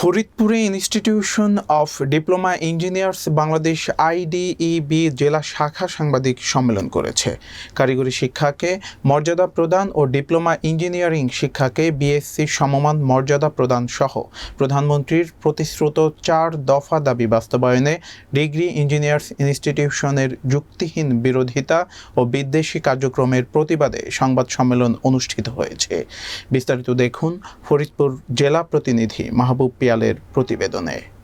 ফরিদপুরে institution of diploma engineers Bangladesh IDEB জেলা শাখা সাংবাদিক সম্মেলন করেছে। কারিগরি শিক্ষাকে মর্যাদা প্রদান ও ডিপ্লোমা ইঞ্জিনিয়ারিং শিক্ষাকে বিএসসি সমমান মর্যাদা প্রদান সহ প্রধানমন্ত্রীর প্রতিশ্রুত চার দফা দাবি বাস্তবায়নে ডিগ্রি ইঞ্জিনিয়ার্স ইনস্টিটিউশনের যুক্তিহীন বিরোধিতা ও বিদ্বেষী কার্যক্রমের প্রতিবাদে সংবাদ সম্মেলন অনুষ্ঠিত হয়েছে। বিস্তারিত দেখুন ফরিদপুর জেলা প্রতিনিধি মাহবুব পিয়ালের প্রতিবেদনে।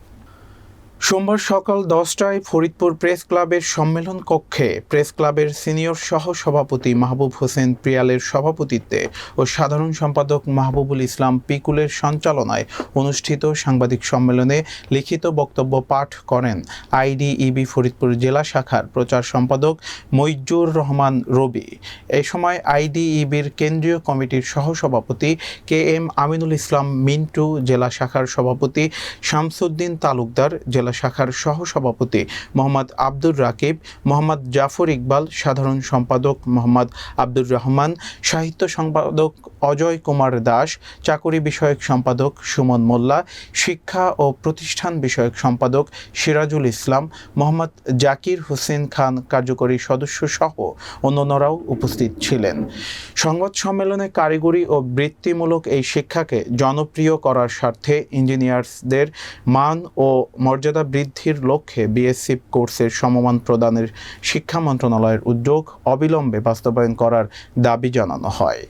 সোমবার সকাল দশটায় ফরিদপুর প্রেস ক্লাবের সম্মেলন কক্ষে প্রেস ক্লাবের সিনিয়র সহ সভাপতি মাহবুব হোসেন প্রিয়ালের সভাপতিত্বে ও সাধারণ সম্পাদক মাহবুবুল ইসলাম পিকুলের সঞ্চালনায় অনুষ্ঠিত সাংবাদিক সম্মেলনে লিখিত বক্তব্য পাঠ করেন আইডিইবি ফরিদপুর জেলা শাখার প্রচার সম্পাদক মইজুর রহমান রবি। এ সময় আইডিইবির কেন্দ্রীয় কমিটির সহসভাপতি কে এম আমিনুল ইসলাম মিন্টু জেলা শাখার সভাপতি শামসুদ্দিন তালুকদার জেলা শাখার সহসভাপতি মোহাম্মদ আব্দুর রাকিব, মোহাম্মদ জাফর ইকবাল, সাধারণ সম্পাদক মোহাম্মদ আব্দুর রহমান, সাহিত্য সম্পাদক অজয় কুমার দাস, চাকরি বিষয়ক সম্পাদক সুমন মোল্লা, শিক্ষা ও প্রতিষ্ঠান বিষয়ক সম্পাদক সিরাজুল ইসলাম, মোহাম্মদ জাকির হোসেন খান কার্যকরী সদস্য সহ অন্যান্যরাও উপস্থিত ছিলেন। সংবাদ সম্মেলনে কারিগরি ও বৃত্তিমূলক এই শিক্ষাকে জনপ্রিয় করার স্বার্থে ইঞ্জিনিয়ার্সদের মান ও মর্যাদা বৃদ্ধির লক্ষ্যে বিএসসি কোর্সের সমমান প্রদানের শিক্ষা মন্ত্রণালয়ের উদ্যোগ অবিলম্বে বাস্তবায়ন করার দাবি জানানো হয়।